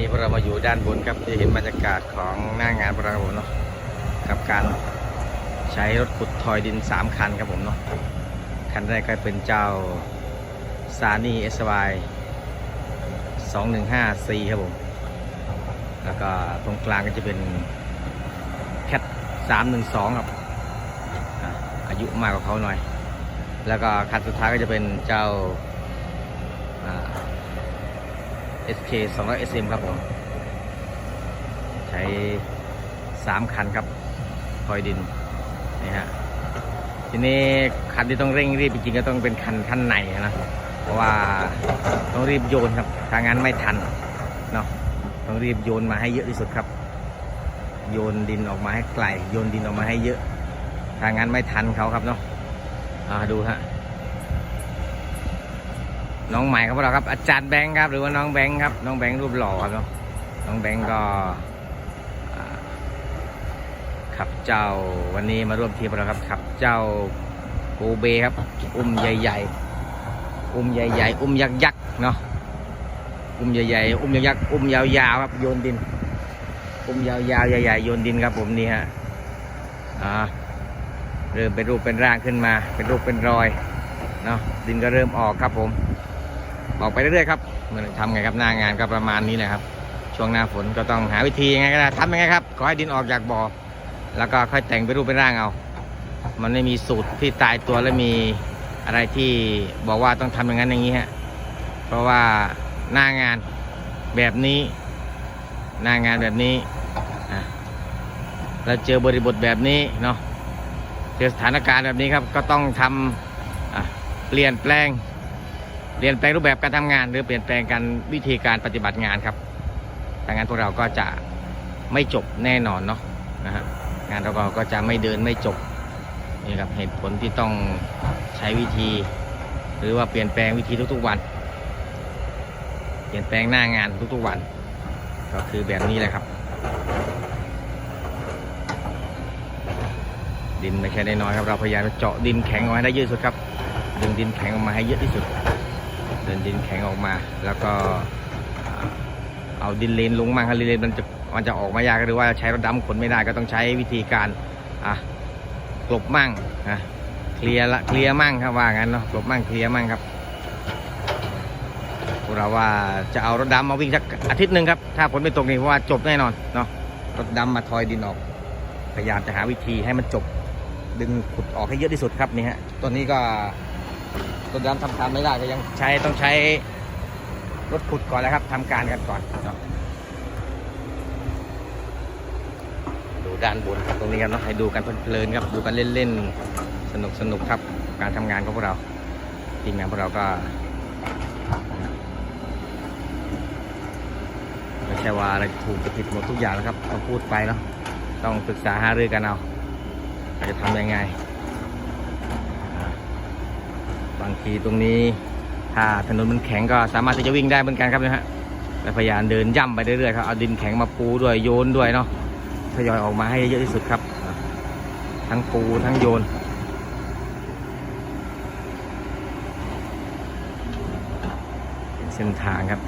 นี้พวกเรามาอยู่ด้านบนครับจะเห็นบรรยากาศของหน้างานพวกเราเนาะกับการใช้รถขุดทอยดิน 3 คันครับผมเนาะคันแรกก็เป็นเจ้าซานี่เอสวาย215ครับผม แล้วก็ตรงกลางก็จะเป็นแคท312ครับ อายุมากกว่าเขาหน่อย แล้วก็คันสุดท้ายก็จะเป็นเจ้า SK 200 SM ครับผม ใช้ 3 คันครับคอยดินนี่ฮะทีนี้คันที่ต้องเร่งรีบจริงๆก็ต้องเป็นคันคันในนะเพราะว่าต้องรีบโยนครับถ้างั้นไม่ทันเนาะต้องรีบโยนมาให้เยอะที่สุดครับ โยนดินออกมาให้ไกลโยนดินออกมาให้เยอะถ้างั้นไม่ทันเขาครับเนาะอ่าดูฮะ น้องใหม่ครับพวกเราครับอาจารย์แบงค์ครับหรือว่าน้องแบงค์ครับน้องแบงค์รูปหล่อครับน้องแบงค์ก็ขับเจ้าวันนี้มาร่วมทีมเราครับขับเจ้าโกเบครับ อุ้มใหญ่ๆ อุ้มใหญ่ๆ อุ้มยักษ์ๆเนาะอุ้มใหญ่ๆ อุ้มยักษ์ๆอุ้มยาวๆครับโยนดิน อุ้มยาวๆใหญ่ๆโยนดินครับผมนี่ฮะอ่าเริ่มเป็นรูปเป็นร่างขึ้นมา เป็นรูปเป็นรอยเนาะดินก็เริ่มออกครับผม ออกไปเรื่อยๆครับมันทำไงครับหน้างานก็ประมาณนี้แหละครับ ช่วงหน้าฝนก็ต้องหาวิธียังไงก็ได้ทำยังไงครับขอให้ดินออกจากบ่อแล้วก็ค่อยแต่งเป็นรูปเป็นร่างเอา มันไม่มีสูตรที่ตายตัวและมีอะไรที่บอกว่าต้องทำอย่างนั้นอย่างนี้ฮะเพราะว่าหน้างานแบบนี้ หน้างานแบบนี้เราเจอบริบทแบบนี้เนาะเจอสถานการณ์แบบนี้ครับก็ต้องทำเปลี่ยนแปลง เปลี่ยนแปลงรูปแบบการทำงาน หรือเปลี่ยนแปลงการวิธีการปฏิบัติงานครับถ้างั้นพวกเราก็จะไม่จบแน่นอนเนาะนะฮะงานเราก็จะไม่เดินไม่จบนี่ครับเหตุผลที่ต้องใช้วิธี หรือว่าเปลี่ยนแปลงวิธีทุกๆวัน เปลี่ยนแปลงหน้างานทุกๆวัน ก็คือแบบนี้แหละครับ ดินไม่ใช่ได้น้อยครับเราพยายามจะเจาะดินแข็งเอกมาให้ได้เยอะสุดครับดึงดินแข็งออกมาให้เยอะที่สุด ดินดินแข็งออกมา แล้วก็เอาดินเลนลงมั่งครับดินเลนมันจะมันจะออกมายากหรือว่าใช้รถดำขนไม่ได้ก็ต้องใช้วิธีการอะกลบมั่งนะเคลียร์ละเคลียร์มั่งครับว่างั้นเนาะกลบมั่งเคลียร์มั่งครับเราว่าจะเอารถดำมาวิ่งสักอาทิตย์หนึ่งครับถ้าฝนไม่ตกนี่เพราะว่าจบแน่นอนเนาะรถดำมาทอยดินออก พยายามจะหาวิธีให้มันจบ ดึงขุดออกให้เยอะที่สุดครับนี่ฮะตัวนี้ก็ รถดำทำการไม่ได้ก็ยังใช้ต้องใช้รถขุดก่อนแล้วครับทำการกันก่อนเนาะดูด้านบนครับตรงนี้ครับเนาะให้ดูกันเพลินๆครับดูกันเล่นๆสนุกสนุกๆครับ การทำงานของพวกเราทีมงานพวกเราก็ไม่ใช่ว่าอะไรถูกจะผิดหมดทุกอย่างนะครับต้องพูดไปเนาะต้องปรึกษาหารือกันเอาว่าจะทำยังไง บางทีตรงนี้ ถ้าถนนมันแข็งก็สามารถที่จะวิ่งได้เหมือนกันครับนะฮะแต่พยายามเดินย่ำไปเรื่อยๆครับเอาดินแข็งมาปูด้วยโยนด้วยเนาะทยอยออกมาให้เยอะที่สุดครับ ทั้งปูทั้งโยนเป็นเส้นทางครับ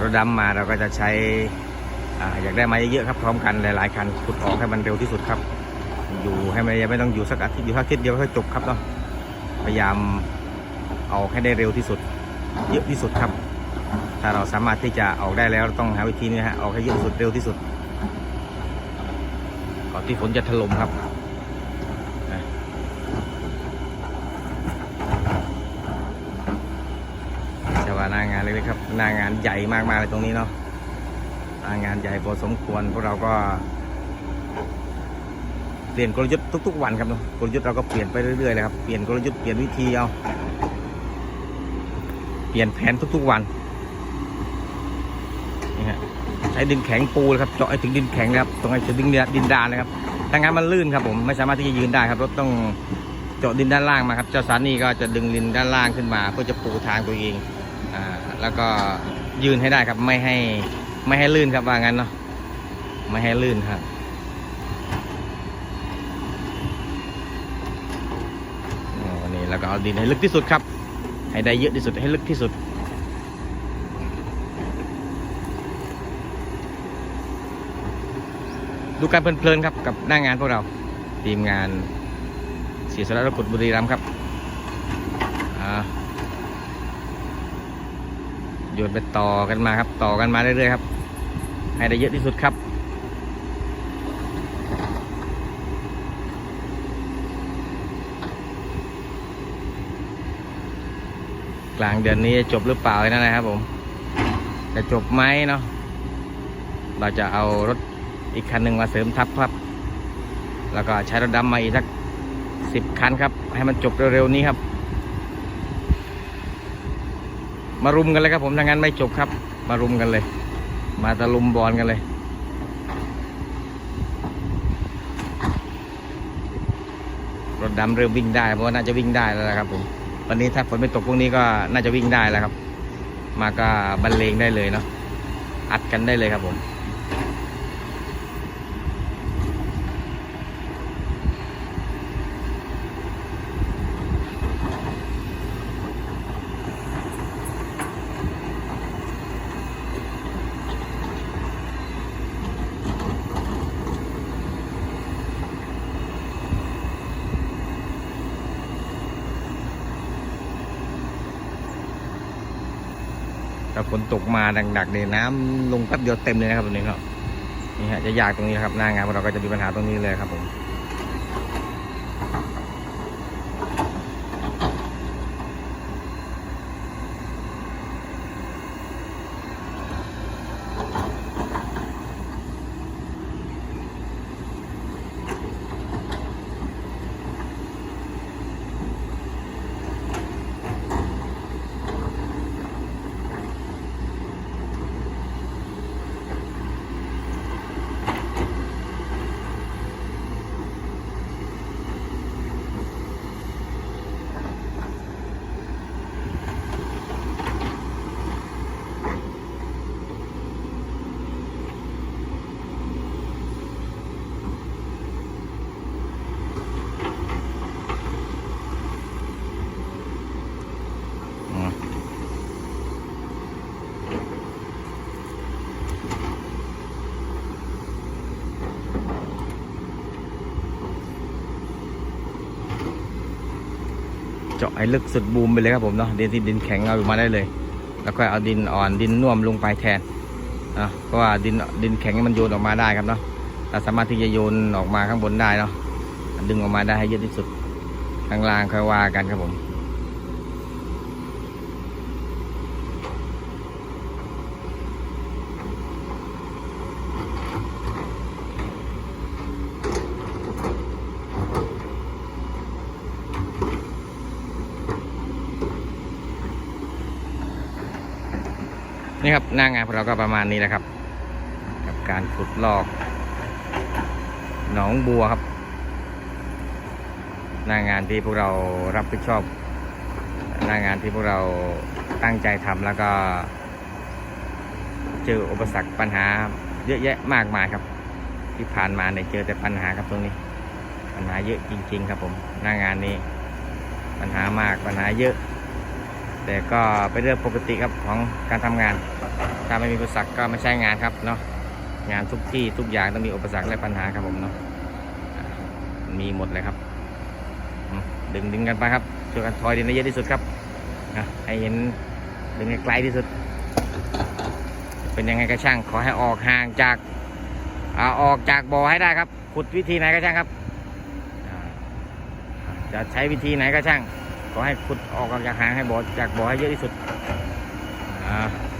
รถดำมาเราก็จะใช้ อ่าอยากได้มาเยอะๆครับพร้อมกันหลายๆคันขุดออกให้มันเร็วที่สุดครับ อยู่ให้มันยังไม่ต้องอยู่สักอาทิตย์อยู่สักอาทิตย์เดียวก็จบครับเนาะพยายามเอาให้ได้เร็วที่สุด เยอะที่สุดครับ ถ้าเราสามารถที่จะออกได้แล้วต้องหาวิธีนี้ฮะออกให้เยอะที่สุดเร็วที่สุดก่อนที่ฝนจะถล่มครับจะว่าหน้างานเล็กๆครับหน้างานใหญ่มากๆเลยตรงนี้เนาะ งานใหญ่พอสมควรพวกเราก็ เปลี่ยนกลยุทธ์ทุก ๆ วันครับกลยุทธ์เราก็เปลี่ยนไปเรื่อยๆเลยครับเปลี่ยนกลยุทธ์เปลี่ยนวิธีเอาเปลี่ยนแผนทุก ๆ วันนี่ฮะใช้ดินแข็งปูเลยครับเจาะให้ถึงดินแข็งนะครับตรงให้ถึงดินดินดานนะครับถ้างั้นมันลื่นครับผมไม่สามารถที่จะยืนได้ครับรถต้องเจาะดินด้านล่างมาครับ เจ้าสานี่ก็จะดึงดินด้านล่างขึ้นมา เพื่อจะปูทางตัวเองอ่าแล้วก็ยืนให้ได้ครับไม่ให้ ไม่ให้ลื่นครับว่างั้นเนาะไม่ให้ลื่นครับอ๋อนี่แล้วก็เอาดินให้ลึกที่สุดครับ ให้ได้เยอะที่สุดให้ลึกที่สุดดูการเพลินๆครับกับหน้างานพวกเราทีมงานเสียสละรกุฎบุรีรัมย์ครับอ่าโยนไปต่อกันมาครับ ต่อกันมาเรื่อยๆครับ ให้ได้เยอะที่สุดครับ กลางเดือนนี้จะจบหรือเปล่านั่นนะครับผม จะจบไหมเนาะเราจะเอารถอีกคันหนึ่งมาเสริมทับครับ แล้วก็ใช้รถดำมาอีกสักสิบคันครับ ให้มันจบเร็วๆนี้ครับ มารุมกันเลยครับผมถ้างั้นไม่จบครับ มารุมกันเลย มาตะลุมบอลกันเลย รถดำเริ่มวิ่งได้ เพราะน่าจะวิ่งได้แล้วนะครับผม วันนี้ถ้าฝนไม่ตกพวกนี้ก็น่าจะวิ่งได้แล้วครับ มาก็บรรเลงได้เลยเนาะ อัดกันได้เลยครับผม ถ้าฝนตกมาดักๆเนี่ยน้ำลงแป๊บเดียวเต็มเลยนะครับตรงนี้ครับนี่ฮะจะยากตรงนี้ครับหน้างานของเราก็จะมีปัญหาตรงนี้เลยครับผม จาะให้ลึกสุดบูมไปเลยครับผมเนาะดินที่ดินแข็งเอาออกมาได้เลย แล้วก็เอาดินอ่อนดินน่วมลงไปแทนนะเพราะว่าดินดินแข็งมันโยนออกมาได้ครับเนาะเราสามารถที่จะโยนออกมาข้างบนได้เนาะดึงออกมาได้ให้เยอะที่สุดข้างล่างค่อยว่ากันครับผม นี่ครับหน้างานของเราก็ประมาณนี้นะครับ กับการขุดลอก หนองบัวครับ หน้างานที่พวกเรารับผิดชอบ หน้างานที่พวกเราตั้งใจทำแล้วก็เจออุปสรรคปัญหาเยอะแยะมากมายครับ ที่ผ่านมาเนี่ยเจอแต่ปัญหาครับตรงนี้ ปัญหาเยอะจริง ๆ ครับผมหน้างานนี้ ปัญหามากปัญหาเยอะ แต่ก็เป็นเรื่องปกติครับของการทำงาน ถ้าไม่มีอุปสรรคก็ไม่ใช่งานครับเนาะงานทุกที่ทุกอย่างต้องมีอุปสรรคและปัญหาครับผมเนาะมีหมดเลยครับ ดึงดึงกันไปครับช่วยกันทอยดินให้เยอะที่สุดครับนะให้เห็นดึงไกลที่สุด เป็นยังไงก็ช่างขอให้ออกห่างจากอาออกจากบ่อให้ได้ครับขุดวิธีไหนก็ช่างครับจะใช้วิธีไหนก็ช่าง ขอให้ขุดออกจากหางให้บ่อจากบ่อให้เยอะที่สุดอ่า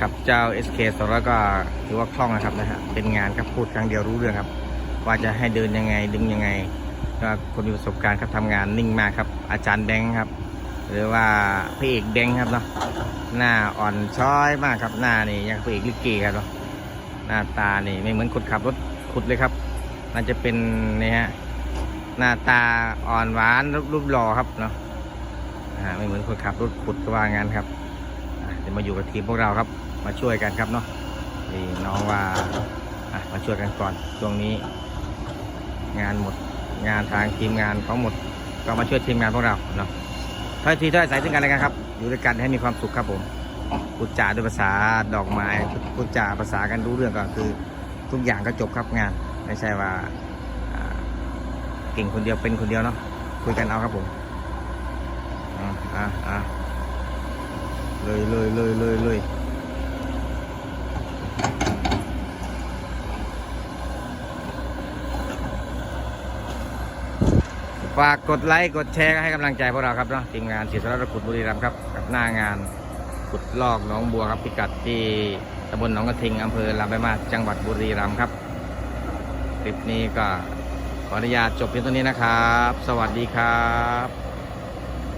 ครับเจ้า SK สองร้อก็ถือว่าคล่องนะครับนะฮะเป็นงานครับพูดครั้งเดียวรู้เรื่องครับ ว่าจะให้เดินยังไงดึงยังไงก็คนมีประสบการณ์ครับทำงานนิ่งมากครับ อาจารย์แบงค์ครับ หรือว่าพระเอกแบงค์ครับเนาะหน้าอ่อนช้อยมากครับหน้านี่ยังพระเอกลิเกครับเนาะหน้าตานี่ไม่เหมือนคนขับรถขุดเลยครับน่าจะเป็นนี่ฮะหน้าตาอ่อนหวานรูปรูปหล่อครับเนาะไม่เหมือนคนขับรถขุดก็ว่างั้นครับ เดี๋ยวมาอยู่กับทีมพวกเราครับ มาช่วยกันครับเนาะนี่น้องว่าอะมาช่วยกันก่อนช่วงนี้ งานหมดงานทางทีมงานเขาหมด ก็มาช่วยทีมงานพวกเราเนาะถ้อยทีถ้อยอายซึ่งกันและกันครับ อยู่ด้วยกันให้มีความสุขครับผมพูดจาด้วยภาษาดอกไม้พูดจาภาษากันรู้เรื่องก็คือทุกอย่างก็จบครับงาน ไม่ใช่ว่าเก่งคนเดียวเป็นคนเดียวเนาะคุยกันเอาครับผมอ่าอ่า เลยเลยเลยเลยเลยฝากกดไลค์กดแชร์ให้กำลังใจพวกเราครับเนาะทีมงานศิษย์รัตขุดบุรีรัมย์ครับกับหน้างานขุดลอกหนองบัวครับพิกัดที่ตำบลหนองกระทิงอำเภอลำปางมาจังหวัดบุรีรัมย์ครับคลิปนี้ก็ขออนุญาตจบเพียงเท่านี้นะครับ สวัสดีครับ